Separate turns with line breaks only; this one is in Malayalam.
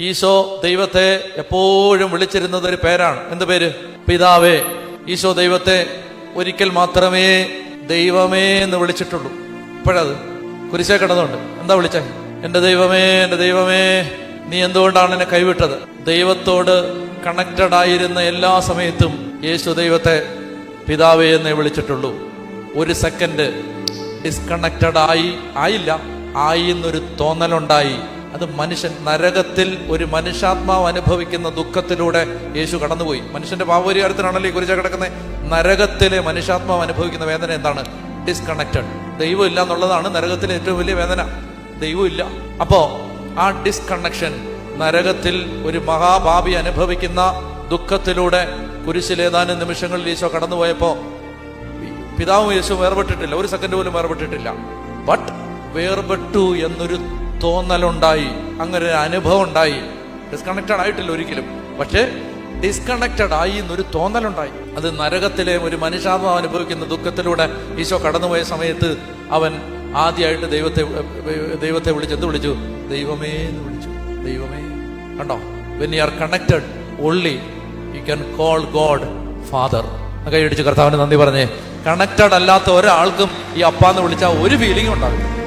ഈശോ ദൈവത്തെ എപ്പോഴും വിളിച്ചിരുന്നത് ഒരു പേരാണ്. എന്ത് പേര്? പിതാവേ. ഈശോ ദൈവത്തെ ഒരിക്കൽ മാത്രമേ ദൈവമേ എന്ന് വിളിച്ചിട്ടുള്ളൂ. ഇപ്പോഴത് കുരിശേ കിടന്നുണ്ട്. എന്താ വിളിച്ചേ? എന്റെ ദൈവമേ എന്റെ ദൈവമേ നീ എന്തുകൊണ്ടാണ് എന്നെ കൈവിട്ടത്? ദൈവത്തോട് കണക്റ്റഡ് ആയിരുന്ന എല്ലാ സമയത്തും യേശു ദൈവത്തെ പിതാവേ എന്നേ വിളിച്ചിട്ടുള്ളൂ. ഒരു സെക്കൻഡ് ഡിസ്കണക്റ്റഡ് ആയി ആയില്ല. ആയി എന്നൊരു തോന്നലുണ്ടായി. അത് മനുഷ്യൻ നരകത്തിൽ ഒരു മനുഷ്യാത്മാവ് അനുഭവിക്കുന്ന ദുഃഖത്തിലൂടെ യേശു കടന്നുപോയി. മനുഷ്യന്റെ പാപപരിഹാരത്തിനാണല്ലോ ഈ കുറിച്ച് കിടക്കുന്നത്? നരകത്തിലെ മനുഷ്യാത്മാവ് അനുഭവിക്കുന്ന വേദന എന്താണ്? ഡിസ്കണക്റ്റഡ് ദൈവം ഇല്ല എന്നുള്ളതാണ് നരകത്തിലെ ഏറ്റവും വലിയ വേദന. ദൈവം ഇല്ല അപ്പോ ആ ഡിസ്കണക്ഷൻ നരകത്തിൽ ഒരു മഹാഭാവി അനുഭവിക്കുന്ന ദുഃഖത്തിലൂടെ കുരിശിലേതാനും നിമിഷങ്ങളിൽ ഈശോ കടന്നുപോയപ്പോ പിതാവും യേശു വേർപെട്ടിട്ടില്ല. ഒരു സെക്കൻഡ് പോലും വേർപെട്ടിട്ടില്ല. ബട്ട് വേർപെട്ടു എന്നൊരു തോന്നലുണ്ടായി അങ്ങനെ ഒരു അനുഭവം ഉണ്ടായി. ഡിസ്കണക്റ്റഡ് ആയിട്ടില്ല ഒരിക്കലും. പക്ഷേ ഡിസ്കണക്റ്റഡ് ആയി എന്നൊരു തോന്നലുണ്ടായി. അത് നരകത്തിലെ ഒരു മനുഷ്യാത്മാവ് അനുഭവിക്കുന്ന ദുഃഖത്തിലൂടെ ഈശോ കടന്നുപോയ സമയത്ത് അവൻ ആദ്യമായിട്ട് ദൈവത്തെ ദൈവത്തെ വിളിച്ച് എന്ത് വിളിച്ചു? ദൈവമേ എന്ന് വിളിച്ചു. ദൈവമേ. കണ്ടോ? When you are connected only you can call God father കൈയടിച്ച് കർത്താവിന് നന്ദി പറഞ്ഞേ കണക്റ്റഡ് അല്ലാത്ത ഒരാൾക്കും ഈ അപ്പാന്ന് വിളിച്ചാൽ ഒരു ഫീലിംഗ് ഉണ്ടാവില്ല.